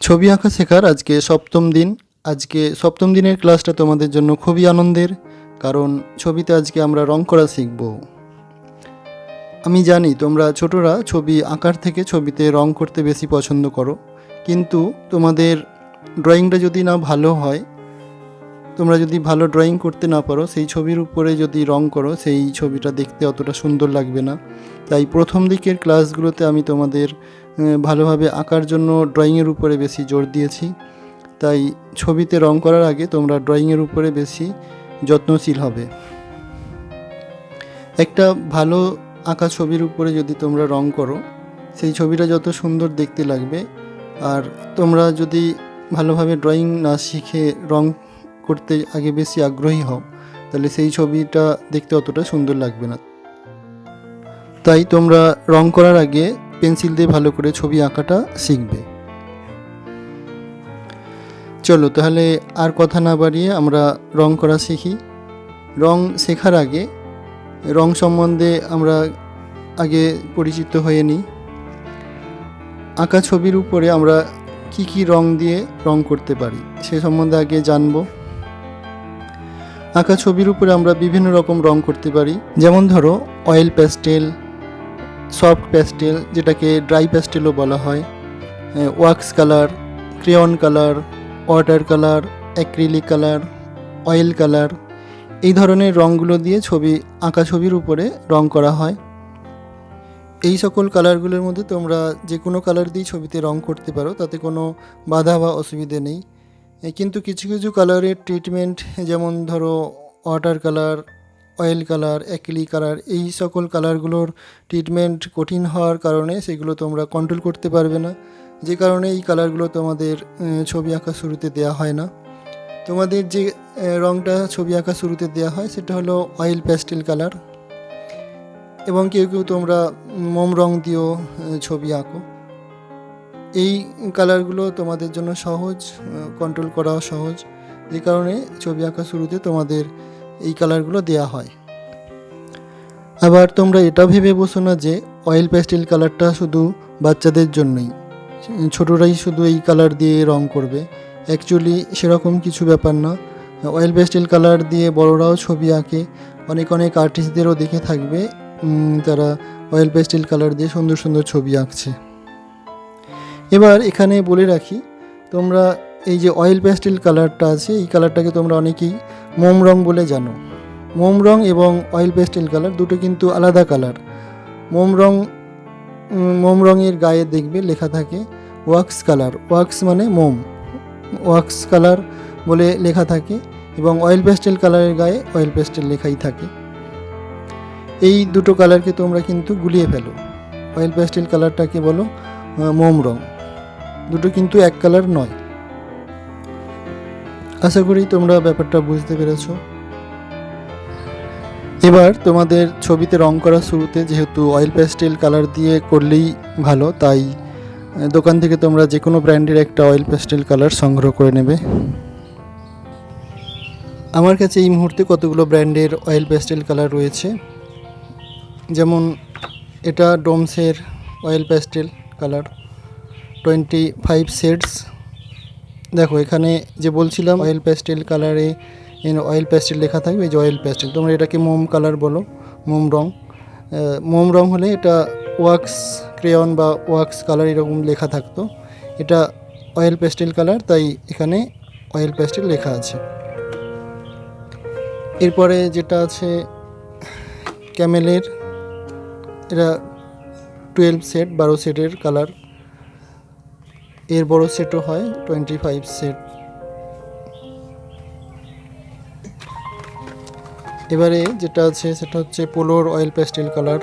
ছবি আঁকা শেখার আজকে সপ্তম দিন। আজকে সপ্তম দিনের ক্লাসটা তোমাদের জন্য খুবই আনন্দের, কারণ ছবিতে আজকে আমরা রং করা শিখব। আমি জানি তোমরা ছোটরা ছবি আঁকার থেকে ছবিতে রং করতে বেশি পছন্দ করো, কিন্তু তোমাদের ড্রয়িংটা যদি না ভালো হয়, তোমরা যদি ভালো ড্রয়িং করতে না পারো, সেই ছবির উপরে যদি রং করো, সেই ছবিটা দেখতে অতটা সুন্দর লাগবে না। তাই প্রথম দিকের ক্লাসগুলোতে আমি তোমাদের ভালোভাবে আঁকার জন্য ড্রয়িংয়ের উপরে বেশি জোর দিয়েছি। তাই ছবিতে রং করার আগে তোমরা ড্রয়িংয়ের উপরে বেশি যত্নশীল হবে। একটা ভালো আঁকা ছবির উপরে যদি তোমরা রং করো, সেই ছবিটা যত সুন্দর দেখতে লাগবে। আর তোমরা যদি ভালোভাবে ড্রয়িং না শিখে রং করতে আগে বেশি আগ্রহী হও, তাহলে সেই ছবিটা দেখতে অতটা সুন্দর লাগবে না। তাই তোমরা রং করার আগে পেন্সিল দিয়ে ভালো করে ছবি আঁকাটা শিখবে। চলো তাহলে আর কথা না বাড়িয়ে আমরা রং করা শিখি। রং শেখার আগে, রং সম্বন্ধে আমরা আগে পরিচিত হয়ে নিই। আঁকা ছবির উপরে আমরা কি কি রং দিয়ে রং করতে পারি, সে সম্বন্ধে আগে জানব। আঁকা ছবির উপরে আমরা বিভিন্ন রকম রং করতে পারি। যেমন ধরো অয়েল প্যাস্টেল সফট প্যাস্টেল যেটাকে ড্রাই প্যাস্টেলও বলা হয় wax colour, crayon colour, water colour, acrylic colour, oil colour, এই ধরনের রঙগুলো দিয়ে ছবি, আঁকা ছবির উপরে রং করা হয়। এই সকল কালারগুলোর মধ্যে তোমরা যে কোনো কালার দিয়ে ছবিতে রং করতে পারো, তাতে কোনো বাধা বা অসুবিধে নেই। কিন্তু কিছু কিছু কালারের ট্রিটমেন্ট, যেমন ধরো water colour oil colour, acrylic colour, এই সকল কালারগুলোর ট্রিটমেন্ট কঠিন হওয়ার কারণে সেগুলো তোমরা কন্ট্রোল করতে পারবে না। যে কারণে এই কালারগুলো তোমাদের ছবি আঁকা শুরুতে দেওয়া হয় না। তোমাদের যে রঙটা ছবি আঁকা শুরুতে দেওয়া হয় সেটা হলো অয়েল প্যাস্টেল কালার। এবং কেউ কেউ তোমরা মোম রং দিয়েও ছবি আঁকো। এই কালারগুলো তোমাদের জন্য সহজ কন্ট্রোল করাও সহজ। যে কারণে ছবি আঁকা শুরুতে তোমাদের এই কালারগুলো দেয়া হয়। আবার তোমরা এটা ভেবে বসো না যে অয়েল প্যাস্টেল কালারটা শুধু বাচ্চাদের জন্যই। ছোটরাই শুধু এই কালার দিয়ে রং করবে। অ্যাকচুয়ালি সেরকম কিছু ব্যাপার না। অয়েল প্যাস্টেল কালার দিয়ে বড়রাও ছবি আঁকে। অনেক অনেক আর্টিস্টদেরও দেখে থাকবে তারা অয়েল প্যাস্টেল কালার দিয়ে সুন্দর সুন্দর ছবি আঁকছে। এবার এখানে বলে রাখি, তোমরা এই যে অয়েল প্যাস্টেল কালারটা আছে, এই কালারটাকে তোমরা অনেকেই মোম রং বলে জানো। মোম রং এবং অয়েল প্যাস্টেল কালার দুটো কিন্তু আলাদা কালার মোম রং মোম রঙের গায়ে দেখবে লেখা থাকে ওয়াক্স কালার ওয়াক্স মানে মোম। ওয়াক্স কালার বলে লেখা থাকে এবং অয়েল প্যাস্টেল কালারের গায়ে অয়েল প্যাস্টেল লেখাই থাকে। এই দুটো কালারকে তোমরা কিন্তু গুলিয়ে ফেলো। অয়েল প্যাস্টেল কালারটাকে বলো মোম রং। দুটো কিন্তু এক কালার নয়। আশা করি তোমরা ব্যাপারটা বুঝতে পেরেছ। এবার তোমাদের ছবিতে রং করা শুরুতে যেহেতু অয়েল প্যাস্টেল কালার দিয়ে করলেই ভালো, তাই দোকান থেকে তোমরা যে কোনো ব্র্যান্ডের একটা অয়েল প্যাস্টেল কালার সংগ্রহ করে নেবে। আমার কাছে এই মুহূর্তে কতগুলো ব্র্যান্ডের অয়েল প্যাস্টেল কালার রয়েছে। যেমন এটা ডোমসের oil pastel colour twenty five shades দেখো, এখানে যে বলছিলাম অয়েল প্যাস্টেল কালারে অয়েল প্যাস্টেল লেখা থাকবে যে অয়েল প্যাস্টেল তোমরা এটাকে মোম কালার বলো, মোম রং। মোম রং হলে এটা ওয়াক্স ক্রেয়ন বা ওয়াক্স কালার এরকম লেখা থাকতো। এটা অয়েল প্যাস্টেল কালার তাই এখানে অয়েল প্যাস্টেল লেখা আছে। এরপরে যেটা আছে ক্যামেলের এটা টুয়েলভ সেট বারো সেটের কালার এর বড় সেটও হয় টোয়েন্টি ফাইভ সেট এবারে যেটা আছে সেটা হচ্ছে পোলোর oil pastel colour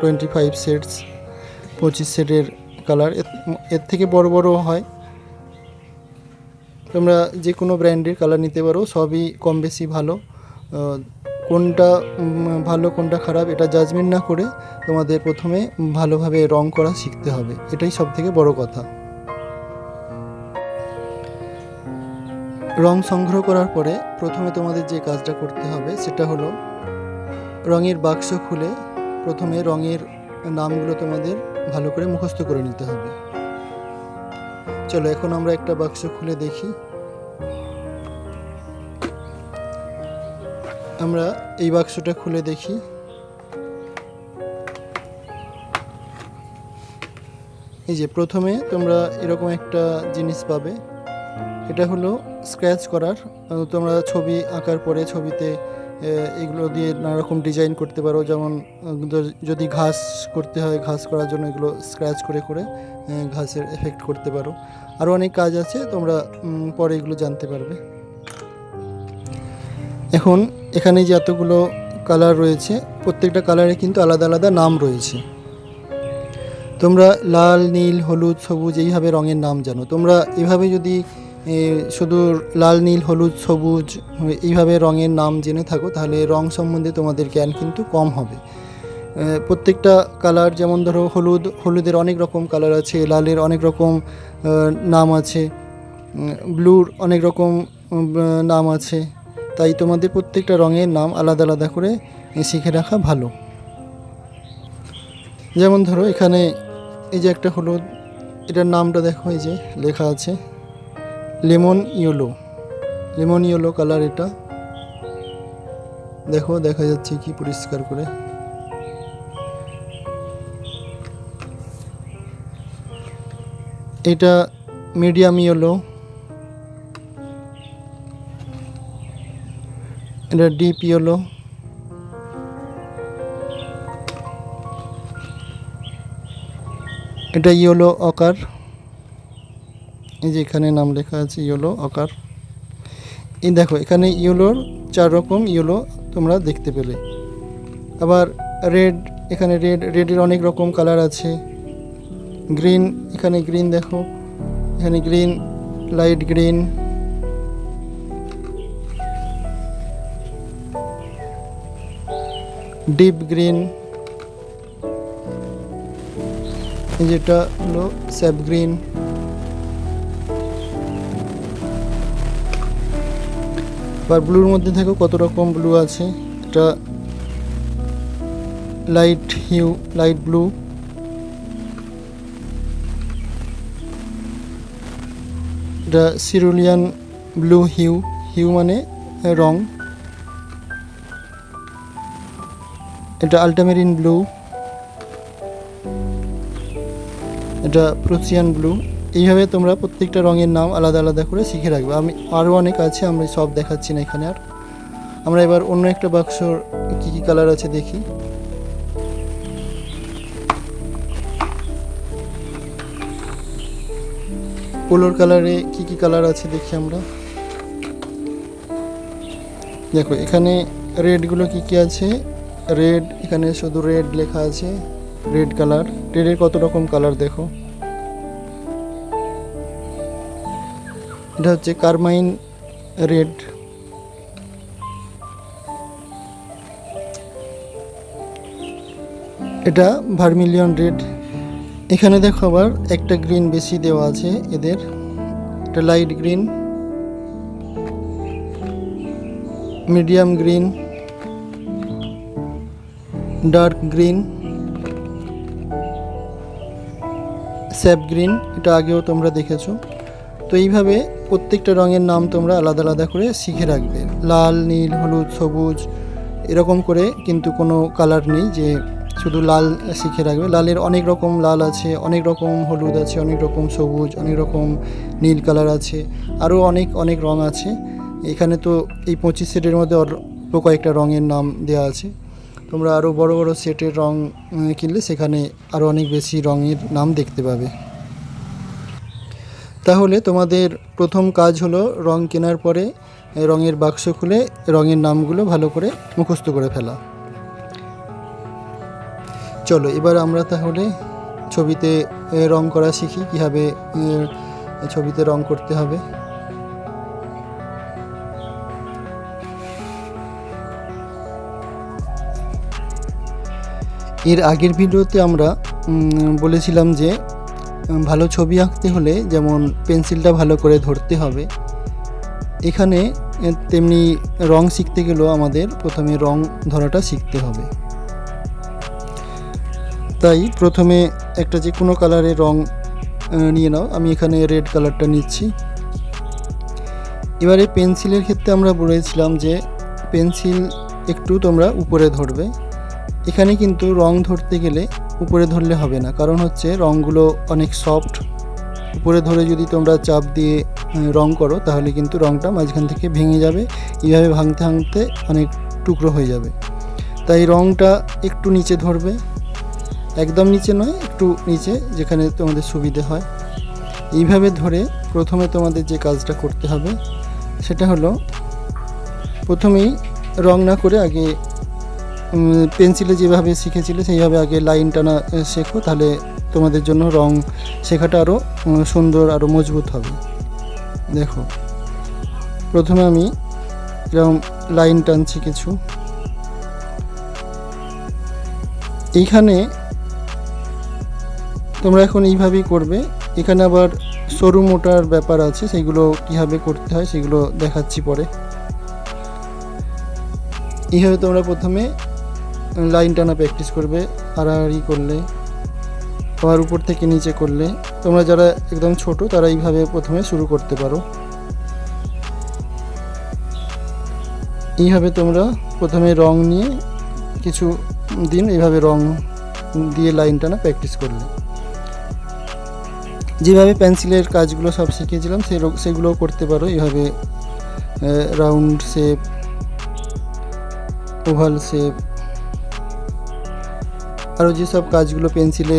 twenty five sets পঁচিশ সেটের কালারের থেকে বড় বড় হয়। তোমরা যে কোনো ব্র্যান্ডের কালার নিতে পারো, সবই কম বেশি ভালো। কোনটা ভালো, কোনটা খারাপ, এটা জাজমেন্ট না করে তোমাদের প্রথমে ভালোভাবে রং করা শিখতে হবে। এটাই সব থেকে বড় কথা। রং সংগ্রহ করার পরে প্রথমে তোমাদের যে কাজটা করতে হবে, সেটা হলো রঙের বাক্স খুলে প্রথমে রঙের নামগুলো তোমাদের ভালো করে মুখস্থ করে নিতে হবে। চলো, এখন আমরা একটা বাক্স খুলে দেখি। আমরা এই বাক্সটা খুলে দেখি। এই যে প্রথমে তোমরা এরকম একটা জিনিস পাবে। এটা হলো স্ক্র্যাচ করার। তোমরা ছবি আঁকার পরে ছবিতে এগুলো দিয়ে নানারকম ডিজাইন করতে পারো। যেমন যদি ঘাস করতে হয়, ঘাস করার জন্য এগুলো স্ক্র্যাচ করে করে ঘাসের এফেক্ট করতে পারো। আরও অনেক কাজ আছে, তোমরা পরে এগুলো জানতে পারবে। এখন এখানে যে এতগুলো কালার রয়েছে, প্রত্যেকটা কালারে কিন্তু আলাদা আলাদা নাম রয়েছে। তোমরা লাল, নীল, হলুদ, সবুজ এইভাবে রঙের নাম জানো। তোমরা এভাবে যদি শুধু লাল, নীল, হলুদ, সবুজ এইভাবে রঙের নাম জেনে থাকো, তাহলে রং সম্বন্ধে তোমাদের জ্ঞান কিন্তু কম হবে। প্রত্যেকটা কালার যেমন ধরো হলুদ, হলুদের অনেক রকম কালার আছে, লালের অনেক রকম নাম আছে ব্লুর অনেক রকম নাম আছে। তাই তোমাদের প্রত্যেকটা রঙের নাম আলাদা আলাদা করে শিখে রাখা ভালো। যেমন ধরো এখানে এই যে একটা হলুদ, এটার নামটা দেখো এই যে লেখা আছে, lemon yellow. Lemon yellow colour এটা। দেখো, দেখা যাচ্ছে কি পরিষ্কার করে। এটা মিডিয়াম ইয়েলো। এটা ডিপ ইয়েলো এটা ইয়েলো অকার এই যে এখানে নাম লেখা আছে ইয়েলো অকার এই দেখো, এখানে ইয়েলোর চার রকম ইয়েলো তোমরা দেখতে পেলে। আবার রেড এখানে রেড রেডের অনেক রকম কালার আছে। গ্রিন এখানে গ্রিন দেখো। এখানে green light green deep green. যেটা হলো স্যাপ গ্রিন। আর ব্লুর মধ্যে দেখো কত রকম ব্লু আছে? এটা লাইট হিউ, লাইট ব্লু। এটা সিরুলিয়ান ব্লু হিউ হিউ মানে রং। এটা আল্টামেরিন ব্লু এটা প্রুসিয়ান ব্লু এইভাবে তোমরা প্রত্যেকটা রঙের নাম আলাদা আলাদা করে শিখে রাখবে। আমি আরও অনেক আছে আমি সব দেখাচ্ছি না এখানে আর। আমরা এবার অন্য একটা বাক্সর কী কী কালার আছে দেখি। পোলোর কালারে কি কি কালার আছে দেখি আমরা। দেখো, এখানে রেডগুলো কি কি আছে? রেড এখানে শুধু রেড লেখা আছে রেড কালার রেডের কত রকম কালার দেখো? এটা হচ্ছে কারমাইন রেড এটা ভার্মিলিয়ন রেড এখানে দেখো আবার একটা গ্রিন বেশি দেওয়া আছে এদের। এটা light green medium green dark green, sap green, এটা আগেও তোমরা দেখেছ। তো এইভাবে প্রত্যেকটা রঙের নাম তোমরা আলাদা আলাদা করে শিখে রাখবে। লাল, নীল, হলুদ, সবুজ, এরকম করে কিন্তু কোনো কালার নেই যে শুধু লাল শিখে রাখবে। লালের অনেক রকম লাল আছে, অনেক রকম হলুদ আছে, অনেক রকম সবুজ, অনেক রকম নীল কালার আছে, আরও অনেক অনেক রং আছে। এখানে তো এই পঁচিশ সেটের মধ্যে অল্প কয়েকটা রঙের নাম দেওয়া আছে। তোমরা আরও বড় বড় সেটের রং কিনলে সেখানে আরও অনেক বেশি রঙের নাম দেখতে পাবে। তাহলে তোমাদের প্রথম কাজ হলো রং কেনার পরে রঙের বাক্স খুলে রঙের নামগুলো ভালো করে মুখস্থ করে ফেলা। চলো, এবার আমরা তাহলে ছবিতে রং করা শিখি, কীভাবে ছবিতে রং করতে হবে। এর আগের ভিডিওতে আমরা বলেছিলাম যে ভালো ছবি আঁকতে হলে যেমন পেন্সিলটা ভালো করে ধরতে হবে। এখানে তেমনি রং শিখতে গেলেও আমাদের প্রথমে রং ধরাটা শিখতে হবে। তাই প্রথমে একটা যে কোনো কালারের রং নিয়ে নাও। আমি এখানে রেড কালারটা নিচ্ছি। এবারে পেন্সিলের ক্ষেত্রে আমরা বলেছিলাম যে, পেন্সিল একটু তোমরা উপরে ধরবে। এখানে কিন্তু রং ধরতে গেলে উপরে ধরলে হবে না, কারণ হচ্ছে রঙগুলো অনেক সফট উপরে ধরে যদি তোমরা চাপ দিয়ে রং করো, তাহলে কিন্তু রংটা মাঝখান থেকে ভেঙে যাবে। এইভাবে ভাঙতে ভাঙতে অনেক টুকরো হয়ে যাবে। তাই রংটা একটু নিচে ধরবে। একদম নিচে নয়, একটু নিচে, যেখানে তোমাদের সুবিধে হয়। এইভাবে ধরে প্রথমে তোমাদের যে কাজটা করতে হবে, সেটা হলো প্রথমেই রং না করে আগে পেন্সিলে যেভাবে শিখেছিলে, সেইভাবে আগে লাইন টানা শেখো, তাহলে তোমাদের জন্য রং শেখাটা আরও সুন্দর আরও মজবুত হবে। দেখো, প্রথমে আমি এরকম লাইন টানছি কিছু এইখানে তোমরা এখন এইভাবেই করবে। এখানে আবার সরু মোটার ব্যাপার আছে, সেগুলো কীভাবে করতে হয়, সেগুলো দেখাচ্ছি পরে। এইভাবে তোমরা প্রথমে লাইন টানা প্র্যাকটিস করবে আড়াআড়ি করলে আবার উপর থেকে নিচে করলে। তোমরা যারা একদম ছোট, তারা এইভাবে প্রথমে শুরু করতে পারো। এইভাবে তোমরা প্রথমে রং নিয়ে কিছু দিন এইভাবে রং দিয়ে লাইন টানা প্র্যাকটিস করলে। যেভাবে পেন্সিলের কাজগুলো সব শিখিয়েছিলাম সেই সেগুলোও করতে পারো। এইভাবে রাউন্ড শেপ, ওভাল শেপ আরও যেসব কাজগুলো পেন্সিলে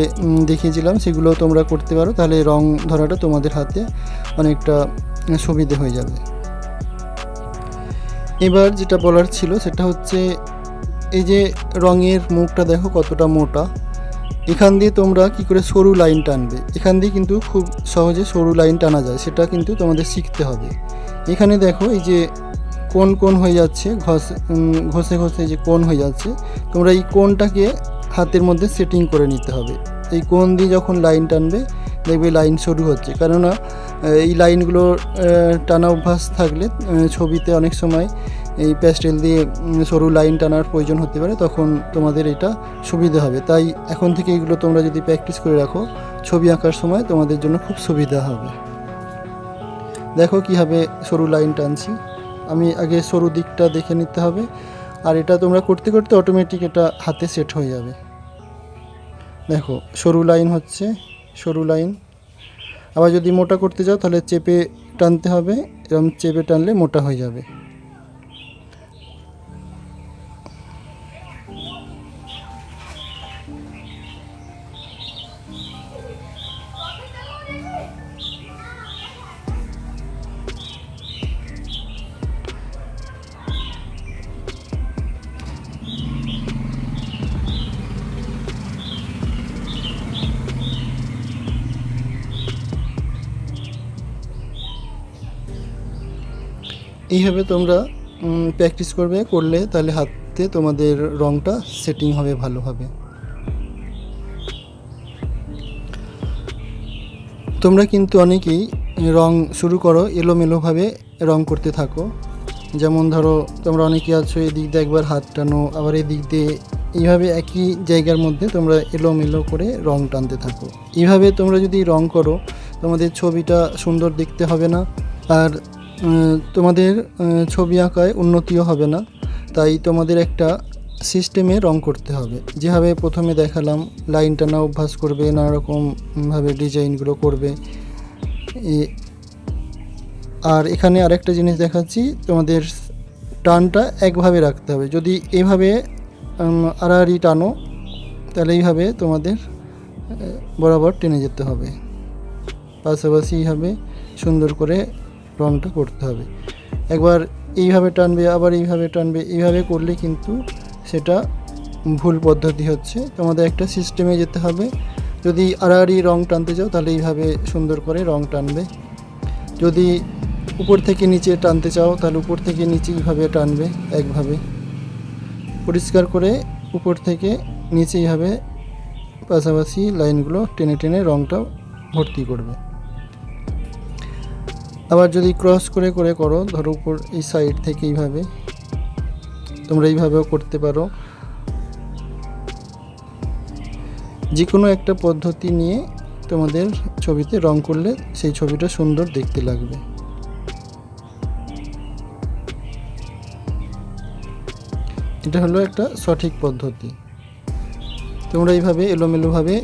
দেখিয়েছিলাম, সেগুলো তোমরা করতে পারো। তাহলে রং ধরাটা তোমাদের হাতে অনেকটা সুবিধে হয়ে যাবে। এবার যেটা বলার ছিল, সেটা হচ্ছে এই যে রঙের মুখটা দেখো কতটা মোটা। এখান দিয়ে তোমরা কি করে সরু লাইন টানবে? এখান দিয়ে কিন্তু খুব সহজে সরু লাইন টানা যায়, সেটা কিন্তু তোমাদের শিখতে হবে। এখানে দেখো এই যে কোন কোন হয়ে যাচ্ছে, ঘষে ঘষে ঘষে যে কোন হয়ে যাচ্ছে, তোমরা এই কোনটাকে হাতের মধ্যে সেটিং করে নিতে হবে। এই কোন দিয়ে যখন লাইন টানবে, দেখবে লাইন শুরু হচ্ছে। কেননা এই লাইনগুলো টানা অভ্যাস থাকলে ছবিতে অনেক সময় এই প্যাস্টেল দিয়ে সরু লাইন টানার প্রয়োজন হতে পারে। তখন তোমাদের এটা সুবিধা হবে। তাই এখন থেকে এগুলো তোমরা যদি প্র্যাকটিস করে রাখো, ছবি আঁকার সময় তোমাদের জন্য খুব সুবিধা হবে। দেখো কীভাবে সরু লাইন টানছি। আমি আগে সরু দিকটা দেখে নিতে হবে। আর এটা তোমরা করতে করতে অটোমেটিক এটা হাতে সেট হয়ে যাবে। দেখো, সরু লাইন হচ্ছে, সরু লাইন আবার যদি মোটা করতে যাও, তাহলে চেপে টানতে হবে এরকম চেপে টানলে মোটা হয়ে যাবে। এইভাবে তোমরা প্র্যাকটিস করবে, করলে তাহলে হাতে তোমাদের রংটা সেটিং হবে ভালোভাবে তোমরা কিন্তু অনেকেই রং শুরু করো, এলোমেলোভাবে রং করতে থাকো। যেমন ধরো, তোমরা অনেকে আছো, এদিক দিয়ে একবার হাত টানো, আবার এদিক দিয়ে এইভাবে একই জায়গার মধ্যে তোমরা এলোমেলো করে রং টানতে থাকো। এইভাবে তোমরা যদি রং করো, তোমাদের ছবিটা সুন্দর দেখতে হবে না। আর তোমাদের ছবি আঁকায় উন্নতিও হবে না। তাই তোমাদের একটা সিস্টেমে রং করতে হবে। যেভাবে প্রথমে দেখালাম লাইন টানা অভ্যাস করবে নানা রকমভাবে ডিজাইনগুলো করবে। আর এখানে আরেকটা জিনিস দেখাচ্ছি, তোমাদের টানটা একভাবে রাখতে হবে। যদি এভাবে আড়াআড়ি টানো, তাহলে এইভাবে তোমাদের বরাবর টেনে যেতে হবে। পাশাপাশি এইভাবে সুন্দর করে রংটা করতে হবে। একবার এইভাবে টানবে, আবার এইভাবে টানবে, এইভাবে করলে কিন্তু সেটা ভুল পদ্ধতি হচ্ছে। তোমাদের একটা সিস্টেমে যেতে হবে। যদি আড়াআড়ি রং টানতে চাও তাহলে এইভাবে সুন্দর করে রং টানবে। যদি উপর থেকে নিচে টানতে চাও তাহলে উপর থেকে নিচে এইভাবে টানবে একভাবে। পরিষ্কার করে উপর থেকে নিচে এইভাবে পাশাপাশি লাইনগুলো টেনে টেনে রংটা ভর্তি করবে। আবার যদি ক্রস করে করে করো, ধরো উপর এই সাইড থেকে এইভাবে, তোমরা এইভাবেও করতে পারো। যে কোনো একটা পদ্ধতি নিয়ে তোমাদের ছবিতে রং করলে সেই ছবিটা সুন্দর দেখতে লাগবে। এটা হলো একটা সঠিক পদ্ধতি। তোমরা এইভাবে এলোমেলোভাবে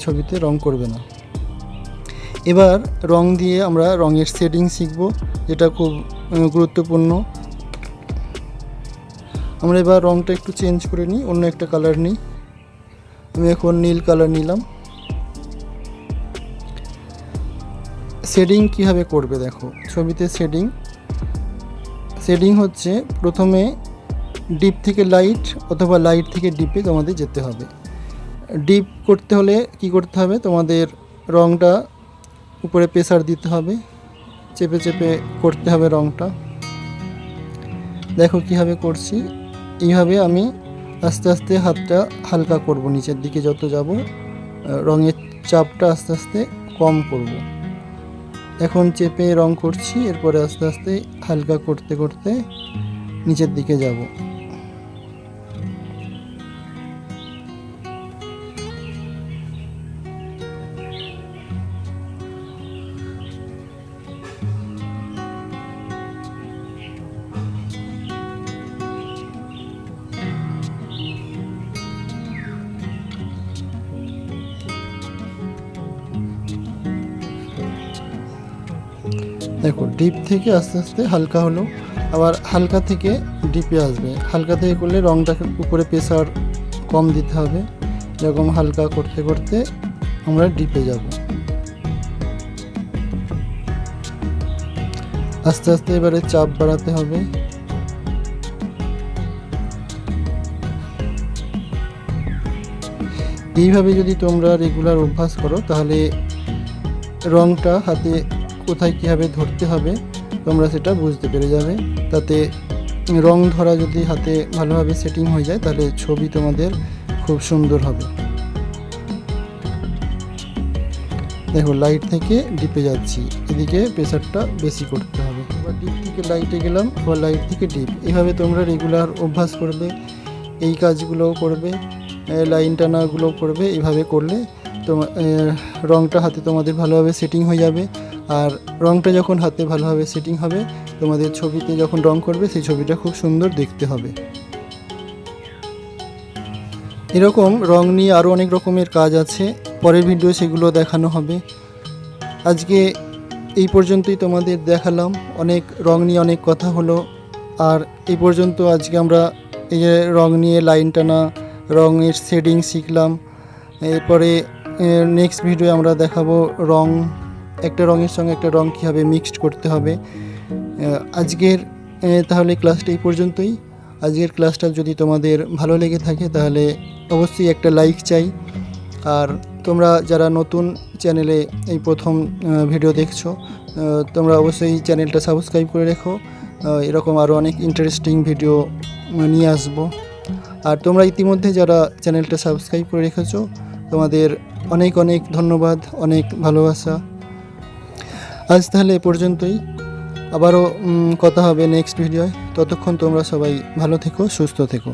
ছবিতে রং করবে না। এবার রং দিয়ে আমরা রঙের শেডিং শিখব, যেটা খুব গুরুত্বপূর্ণ। আমরা এবার রংটা একটু চেঞ্জ করে নিই, অন্য একটা কালার নিই। আমি এখন নীল কালার নিলাম। শেডিং কীভাবে করবে দেখো, ছবিতে শেডিং শেডিং হচ্ছে প্রথমে ডিপ থেকে লাইট অথবা লাইট থেকে ডিপে তোমাদের যেতে হবে। ডিপ করতে হলে কি করতে হবে? তোমাদের রংটা উপরে প্রেসার দিতে হবে, চেপে চেপে করতে হবে রংটা। দেখো কীভাবে করছি। এইভাবে আমি আস্তে আস্তে হাতটা হালকা করব নিচের দিকে যত যাব রঙের চাপটা আস্তে আস্তে কম করব। এখন চেপে রং করছি, এরপরে আস্তে আস্তে হালকা করতে করতে নিচের দিকে যাব। দেখো ডিপ থেকে আস্তে আস্তে হালকা হলো, আবার হালকা থেকে ডিপে আসবে। হালকা থেকে করলে রংটা উপরে প্রেসার কম দিতে হবে। এরকম হালকা করতে করতে আমরা ডিপে যাব। আস্তে আস্তে এবারে চাপ বাড়াতে হবে। এইভাবে যদি তোমরা রেগুলার অভ্যাস করো, তাহলে রংটা হাতে কোথায় কীভাবে ধরতে হবে, তোমরা সেটা বুঝতে পেরে যাবে। তাতে রং ধরা যদি হাতে ভালোভাবে সেটিং হয়ে যায়, তাহলে ছবি তোমাদের খুব সুন্দর হবে। দেখো লাইট থেকে ডিপে যাচ্ছি। এদিকে প্রেশারটা বেশি করতে হবে। এবার ডিপ থেকে লাইটে গেলাম আবার লাইট থেকে ডিপ এইভাবে তোমরা রেগুলার অভ্যাস করবে, এই কাজগুলোও করবে লাইন টানাগুলো করবে। এইভাবে করলে তোমার রংটা হাতে তোমাদের ভালোভাবে সেটিং হয়ে যাবে। আর রংটা যখন হাতে ভালোভাবে সেটিং হবে, তোমাদের ছবিতে যখন রং করবে, সেই ছবিটা খুব সুন্দর দেখতে হবে। এরকম রং নিয়ে আরও অনেক রকমের কাজ আছে। পরের ভিডিও সেগুলো দেখানো হবে। আজকে এই পর্যন্তই তোমাদের দেখালাম। অনেক রং নিয়ে অনেক কথা হলো। আর এই পর্যন্ত আজকে আমরা এই যে রং নিয়ে লাইন টানা, রঙের শেডিং শিখলাম। এরপরে নেক্সট ভিডিও আমরা দেখাবো রং একটা রঙের সঙ্গে একটা রং কীভাবে মিক্সড করতে হবে। আজকের তাহলে ক্লাসটা এই পর্যন্তই। আজকের ক্লাসটা যদি তোমাদের ভালো লেগে থাকে, তাহলে অবশ্যই একটা লাইক চাই। আর তোমরা যারা নতুন চ্যানেলে এই প্রথম ভিডিও দেখছ তোমরা অবশ্যই চ্যানেলটা সাবস্ক্রাইব করে রেখো। এরকম আরও অনেক ইন্টারেস্টিং ভিডিও নিয়ে আসব। আর তোমরা ইতিমধ্যে যারা চ্যানেলটা সাবস্ক্রাইব করে রেখেছো, তোমাদের অনেক অনেক ধন্যবাদ, অনেক ভালোবাসা। আজ তাহলে এ পর্যন্তই। আবারও কথা হবে নেক্সট ভিডিওয় ততক্ষণ তোমরা সবাই ভালো থেকো, সুস্থ থেকো।